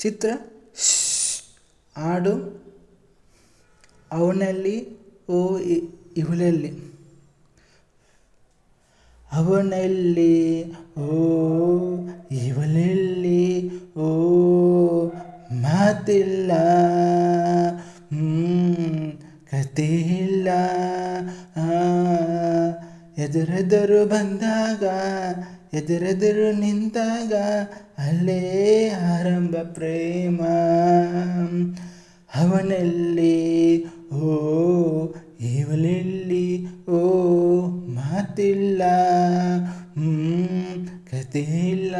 ಚಿತ್ರ ಆಡು ಅವನಲ್ಲಿ ಓ ಇವಳಲ್ಲಿ. ಅವನಲ್ಲಿ ಓ ಇವಳಲ್ಲಿ ಓ ಮಾತಿಲ್ಲ. ಕತೆ ಇಲ್ಲ ಎದುರೆದುರು ಬಂದಾಗ ಎದುರೆದುರು ನಿಂತಾಗ ಅಲ್ಲೇ ಆರಂಭ ಪ್ರೇಮ. ಅವನಲ್ಲಿ, ಓ, ಇವಳೆಲ್ಲಿ, ಓ, ಮಾತಿಲ್ಲ ಕತೆ ಇಲ್ಲ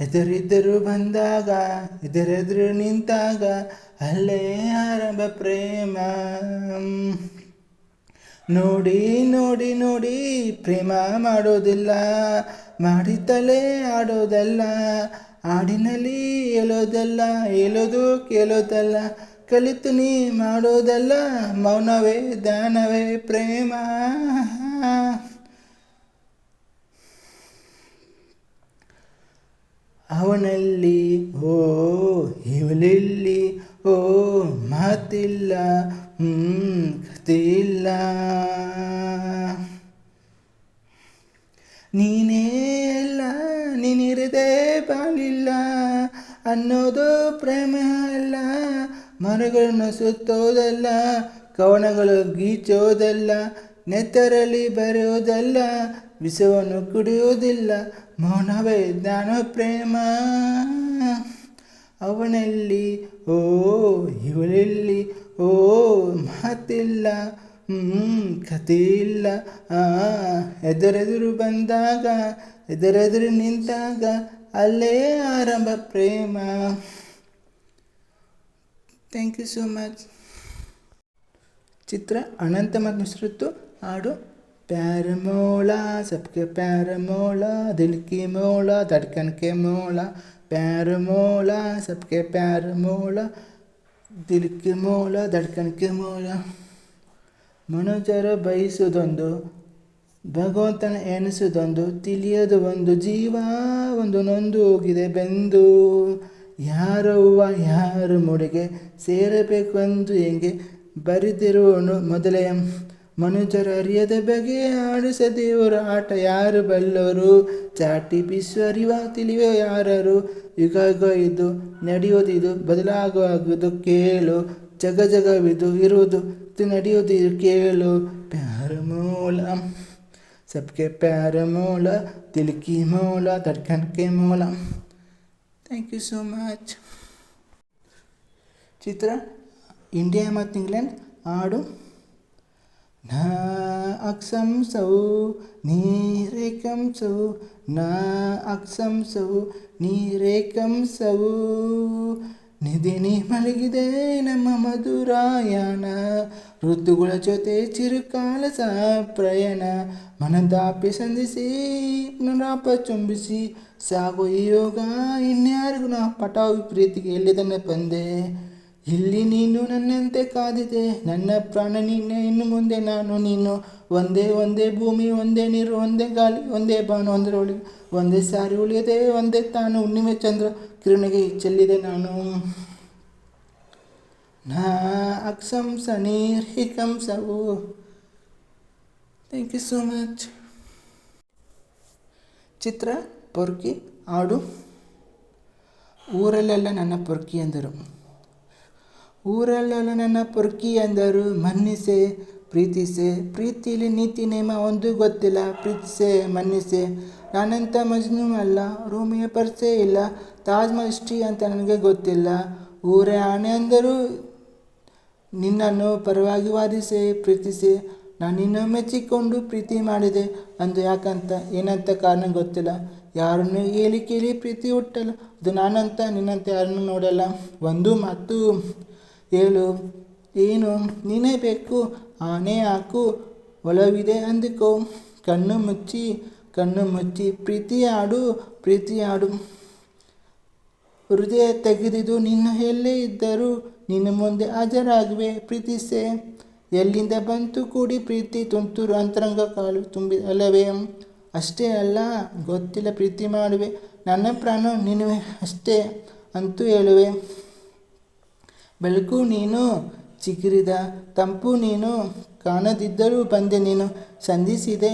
ಎದುರಿದ್ದರು ಬಂದಾಗ, ಎದುರೆದುರು ನಿಂತಾಗ ಅಲ್ಲೇ ಆರಂಭ ಪ್ರೇಮ. ನೋಡಿ ನೋಡಿ ನೋಡಿ, ಪ್ರೇಮ ಮಾಡೋದಿಲ್ಲ. ಮಾಡಿತಲೇ ಆಡೋದಲ್ಲ. ಹಾಡಿನಲ್ಲಿ ಹೇಳೋದಲ್ಲ, ಹೇಳೋದು ಕೇಳೋದಲ್ಲ. ಕಲಿತು ನೀ ಮಾಡೋದಲ್ಲ, ಮೌನವೇ, ದಾನವೇ, ಪ್ರೇಮ. ಅವನಲ್ಲಿ ಓ, ಇವಳಲ್ಲಿ ಓ, ಮಾತಿಲ್ಲ. ಇಲ್ಲ. ನೀನೇ ಅಲ್ಲ ನೀನಿರದೆ ಬಾಳಿಲ್ಲ. ಅನ್ನೋದು ಪ್ರೇಮ ಅಲ್ಲ. ಮರಗಳನ್ನು ಸುತ್ತೋದಲ್ಲ, ಕವನಗಳು ಗೀಚೋದಲ್ಲ, ನೆತ್ತರಲ್ಲಿ ಬರೆಯೋದಲ್ಲ, ವಿಷವನ್ನು ಕುಡಿಯೋದಿಲ್ಲ. ಮೌನವೇ ಜ್ಞಾನ ಪ್ರೇಮ. ಅವನಲ್ಲಿ ಓ ಇವಳಲ್ಲಿ ಓ ಮಾತಿಲ್ಲ. ಹ್ಞೂ ಕತೆ ಇಲ್ಲ ಎದುರೆದುರು ಬಂದಾಗ, ಎದುರೆದುರು ನಿಂತಾಗ ಅಲ್ಲೇ ಆರಂಭ ಪ್ರೇಮ. Thank you so much Chitra ಅನಂತ ಮತ್ತು ಹಾಡು ಹಾಡು. ಪ್ಯಾರಮೋಳ ಸಬ್ಕೆ ಪ್ಯಾರಮೋಳ, ದಿಲ್ಕಿ ಮೋಳ, ದಡ್ಕನ್ಕೆ ಮೋಳ. ಪ್ಯಾರಮೋಳ ಸಬ್ಕೆ ಪ್ಯಾರಮೋಳ, ದಿಲ್ಕಿ ಮೋಳ, ದಡ್ಕನ್ಕೆ ಮೋಳ. ಮನುಜರ ಬಯಸುವುದೊಂದು ಭಗವಂತನ ಎನಿಸುವುದೊಂದು ತಿಳಿಯದು ಒಂದು ಜೀವ ಒಂದು ನೊಂದು ಹೋಗಿದೆ ಬೆಂದು ಯಾರವ್ವ ಯಾರು ಮುಡಿಗೆ ಸೇರಬೇಕೆಂದು ಹೆಂಗೆ ಬರೆದಿರುವನು ಮೊದಲೇ. ಮನುಜರ ಅರಿಯದ ಬಗೆ ಆಡಿಸ ದೇವರ ಆಟ ಯಾರು ಬಲ್ಲವರು ಚಾಟಿ ಬಿಸು ಅರಿವ ಯಾರರು? ಯಾರು ಯುಗ ಯುಗ ಇದು ನಡೆಯೋದಿದು ಬದಲಾಗುವುದು ಕೇಳು. ಜಗ ಜಗವಿದು ಇರುವುದು ಇದು ನಡೆಯೋದು ಇದು ಕೇಳು ಪ್ಯಾರ ಮೂಲ ಸಬ್ಕೆ ಪ್ಯಾರ ಮೂಲ ತಿಲ್ಕಿ ಮೂಲ ತಡ್ಕನ್ಕೆ ಮೂಲ thank you so much Chitra India ಮತ್ತು ಇಂಗ್ಲೆಂಡ್ ಹಾಡು ನಾ ಅಕ್ಷಂಸವು ನೀರೇಕಂಸವು ನಾ ಅಕ್ಷಂಸವು ನೀರೇಕಂಸವು ನಿಧಿನಿ ಮಲಗಿದೆ ನಮ್ಮ ಮಧುರಾಯಣ ಋತುಗಳ ಜೊತೆ ಚಿರುಕಾಲ ಪ್ರಯಾಣ ಮನದಾಪಿ ಸಂಧಿಸಿ ನಾಪ ಚುಂಬಿಸಿ. ಸಾಗೋ ಈ ಯೋಗ ಇನ್ಯಾರಿಗೂ ನಾ ಪಟಾವಿ ಪ್ರೀತಿಗೆ ಎಲ್ಲಿದನ್ನ ಬಂದೆ. ಇಲ್ಲಿ ನೀನು ನನ್ನಂತೆ ಕಾದಿದೆ, ನನ್ನ ಪ್ರಾಣ ನಿನ್ನೆ, ಇನ್ನು ಮುಂದೆ ನಾನು ನೀನು. ಒಂದೇ ಒಂದೇ ಭೂಮಿ, ಒಂದೇ ನೀರು, ಒಂದೇ ಗಾಳಿ, ಒಂದೇ ಬಾನು ಒಂದರ ಒಳಗೆ ಒಂದೇ ಸಾರಿ ಉಳಿಯದೆ, ಒಂದೇ ತಾನು, ಹುಣ್ಣಿಮೆ ಚಂದ್ರ, ಕಿರಣಿಗೆ ಚೆಲ್ಲಿದೆ ನಾನು. ನಾ ಅಕ್ಷಂಸ ನೀರ್ ಹಿಕಂಸವು thank you so much Chitra, ಪೊರ್ಕಿ ಹಾಡು ಊರಲ್ಲೆಲ್ಲ ನನ್ನ ಪೊರ್ಕಿ ಎಂದರು ಊರಲ್ಲೆಲ್ಲ ನನ್ನ ಪೊರ್ಕಿ ಅಂದರು. ಮನ್ನಿಸೆ, ಪ್ರೀತಿಸೆ. ಪ್ರೀತಿಲಿ ನೀತಿ ನೇಮ ಒಂದು ಗೊತ್ತಿಲ್ಲ. ಪ್ರೀತಿಸೆ, ಮನ್ನಿಸೆ. ನಾನಂತ ಮಜ್ನು ಅಲ್ಲ. ರೂಮಿಯ ಪರಿಚಯ ಇಲ್ಲ. ತಾಜ್ ಮಹಲ್ ಅಂತ ನನಗೆ ಗೊತ್ತಿಲ್ಲ. ಊರೇ ಆಣೆ ಅಂದರೂ. ನಿನ್ನನ್ನು ಪರವಾಗಿ ವಾದಿಸೆ, ಪ್ರೀತಿಸಿ. ನಾನು ನಿನ್ನ ಮೆಚ್ಚಿಕೊಂಡು ಪ್ರೀತಿ ಮಾಡಿದೆ. ಅಂದು ಯಾಕಂತ, ಏನಂತ ಕಾರಣ ಗೊತ್ತಿಲ್ಲ. ಯಾರನ್ನು ಹೇಳಿ ಕೇಳಿ ಪ್ರೀತಿ ಹುಟ್ಟಲ್ಲ. ಅದು ನಾನಂತ, ನಿನ್ನಂತ ಯಾರನ್ನು ನೋಡಲ್ಲ. ಒಂದು ಮಾತು. ಹೇಳು, ಏನು? ನೀನೇ ಬೇಕು, ಆನೆ ಹಾಕು, ಒಲವಿದೆ ಅಂದುಕೋ. ಕಣ್ಣು ಮುಚ್ಚಿ ಕಣ್ಣು ಮುಚ್ಚಿ, ಪ್ರೀತಿ ಆಡು ಪ್ರೀತಿ ಆಡು ಹೃದಯ ತೆಗೆದಿದು ನಿನ್ನ ಎಲ್ಲೇ ಇದ್ದರೂ ನಿನ್ನ ಮುಂದೆ ಹಾಜರಾಗುವೆ, ಪ್ರೀತಿಸೆ. ಎಲ್ಲಿಂದ ಬಂತು ಕೂಡಿ ಪ್ರೀತಿ? ತುಂತುರು ಅಂತರಂಗ ಕಾಲು ತುಂಬಿ ಅಲ್ಲವೇ? ಅಷ್ಟೇ ಅಲ್ಲ, ಗೊತ್ತಿಲ್ಲ, ಪ್ರೀತಿ ಮಾಡುವೆ. ನನ್ನ ಪ್ರಾಣ ನೀನುವೆ ಅಷ್ಟೇ, ಅಂತೂ ಹೇಳುವೆ. ಬೆಳಕು ನೀನು, ಚಿಗುರಿದ ತಂಪು ನೀನು, ಕಾಣದಿದ್ದರೂ ಬಂದೆ ನೀನು, ಸಂಧಿಸಿದೆ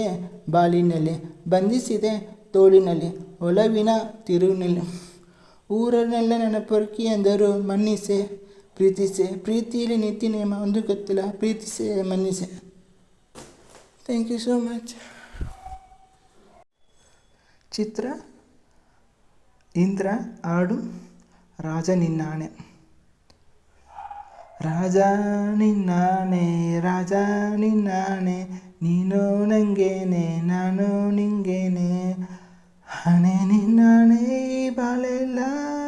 ಬಾಳಿನಲ್ಲಿ, ಬಂಧಿಸಿದೆ ತೋಳಿನಲ್ಲಿ, ಒಲವಿನ ತಿರುವಿನಲ್ಲಿ. ಊರನ್ನೆಲ್ಲ ನನ್ನ ಪೊರಕಿ ಎಂದರು, ಮನ್ನಿಸೆ, ಪ್ರೀತಿಸೆ, ಪ್ರೀತಿಯಲ್ಲಿ ನೀತಿ ನಿಯಮ ಒಂದು ಗೊತ್ತಿಲ್ಲ ಪ್ರೀತಿಸೆ, ಮನ್ನಿಸೆ. Thank you so much Chitra, Indra ಹಾಡು ರಾಜ ನಿನ್ನಾಣೆ. ರಾಜ ನಿನ್ನಾನೆ ರಾಜ ನಿನ್ನಾನೆ, ನೀನು ನಂಗೇನೆ, ನಾನು ನಿಂಗೇನೆ. ಹಣೆ ನಿನ್ನಾಣೆ ಬಾಳೆಲ್ಲ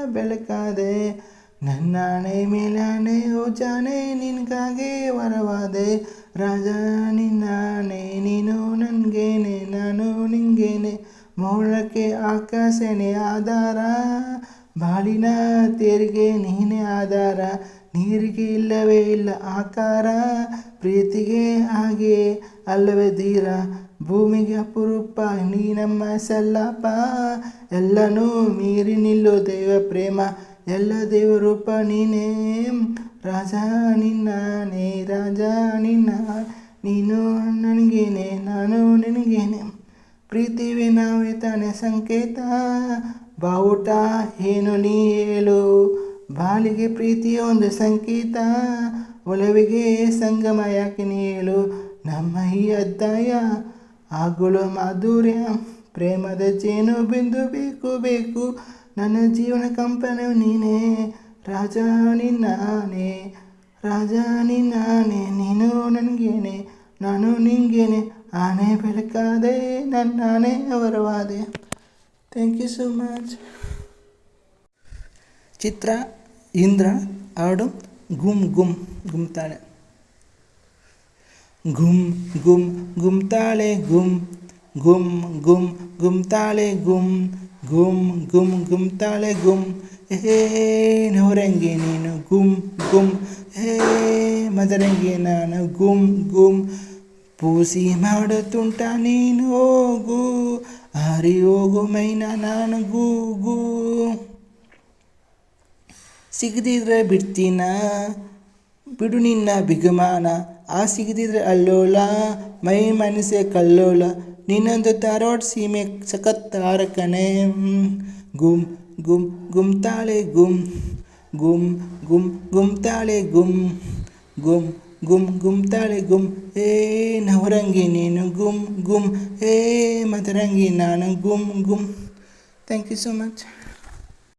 ಬೆಳಕಾದೆ. ನನ್ನಾಣೆ ಮೇಲಾಣೆ, ಓ ಜಾನೆ, ನಿನ್ಗಾಗೆ ವರವಾದೆ. ರಾಜ ನಿನ್ನಾಣೆ, ನೀನು ನನಗೇನೆ, ನಾನು ನಿಂಗೇನೆ. ಮೋಳಕ್ಕೆ ಆಕಾಶನೇ ಆಧಾರ, ಬಾಳಿನ ತೆರಿಗೆ ನೀನೇ ಆಧಾರ. ನೀರಿಗೆ ಇಲ್ಲವೇ ಇಲ್ಲ, ಆಕಾರ ಪ್ರೀತಿಗೆ ಹಾಗೆ ಅಲ್ಲವೇ ಧೀರ. ಭೂಮಿಗೆ ಅಪರೂಪ, ನೀ ನಮ್ಮ ಸಲ್ಲಪ್ಪ ಎಲ್ಲನೂ ಮೀರಿ ನಿಲ್ಲೋ ದೇವ ಪ್ರೇಮ. ಎಲ್ಲ ದೇವರೂಪ ನೀನೇ. ರಾಜ ನಿನ್ನಾನೆ, ರಾಜ ನಿನ್ನ. ನೀನು ನನಗೇನೆ, ನಾನು ನಿನಗೇನೆ. ಪ್ರೀತಿವೆ ನಾವೇ ತಾನೆ ಸಂಕೇತ. ಬಾವುಟ, ಏನು ನೀ ಹೇಳು. ಬಾಳಿಗೆ ಪ್ರೀತಿಯ ಒಂದು ಸಂಕೇತ. ಒಲವಿಗೆ ಸಂಗಮ ಯಾಕೆ ನೀಳು ನಮ್ಮ ಈ ಅಧ್ಯಾಯ ಆಗುಳು ಮಾಧುರ್ಯ. ಪ್ರೇಮದ ಜೇನು ಬಿಂದು ಬೇಕು ಬೇಕು. ನನ್ನ ಜೀವನ ಕಂಪನ ನೀನೇ. ರಾಜ ನಿನ್ನಾನೆ. ರಾಜ ನಿನ್ನಾನೆ. ನೀನು ನನಗೇನೆ. ನಾನು ನಿಂಗೇನೆ. ಆನೆ ಬೆಳಕಾದೆ ನನ್ನಾನೆ ಅವರವಾದೆ. ಥ್ಯಾಂಕ್ ಯು ಸೋ ಮಚ್ ಚಿತ್ರ ಇಂದ್ರ ಹಾಡು ಗುಮ್ ಗುಮ್ ಗುಮ್ತಾಳೆ. ಗುಮ್ ಗುಮ್ ಗುಮ್ತಾಳೆ, ಗುಮ್ ಗುಮ್ ಗುಮ್ ಗುಮ್ತಾಳೆ, ಗುಮ್ ಗುಮ್ ಗುಮ್ ಗುಮ್ತಾಳೆ, ಗುಮ್ ಹೇ ನವರಂಗಿ ನೀನು, ಗುಮ್ ಗುಮ್ ಹೇ ಮದರಂಗಿ ನಾನು, ಗುಮ್ ಗುಮ್ ಪೂಸಿ ಮಾಡುತ್ತುಂಟ ನೀನು, ಹೋಗು, ಹಾರಿ ಹೋಗು ಮೈನ ನಾನು ಗೂ ಸಿಗದಿದ್ರೆ ಬಿಡ್ತೀನ? ಬಿಡು ನಿನ್ನ ಬಿಗುಮಾನ ಆ ಸಿಗದಿದ್ರೆ ಅಲ್ಲೋಲ. ಮೈ ಮನಸ್ಸೆ ಕಲ್ಲೋಲ. ನೀನೊಂದು ತಾರೋಡ್ ಸೀಮೆ ಸಖತ್ತಾರ ಕಣೆ. ಗುಮ್ ಗುಮ್, ಗುಮ್ತಾಳೆ, ಗುಮ್. ಗುಮ್ ಗುಮ್ ತಾಳೆ ಗುಮ್. ಗುಮ್ ಗುಮ್ ತಾಳೆ ಗುಮ್. ಏ, ನವರಂಗಿ ನೀನು ಗುಮ್ ಗುಮ್. ಏ, ಮದರಂಗಿ ನಾನು ಗುಮ್ ಗುಮ್. Thank you so much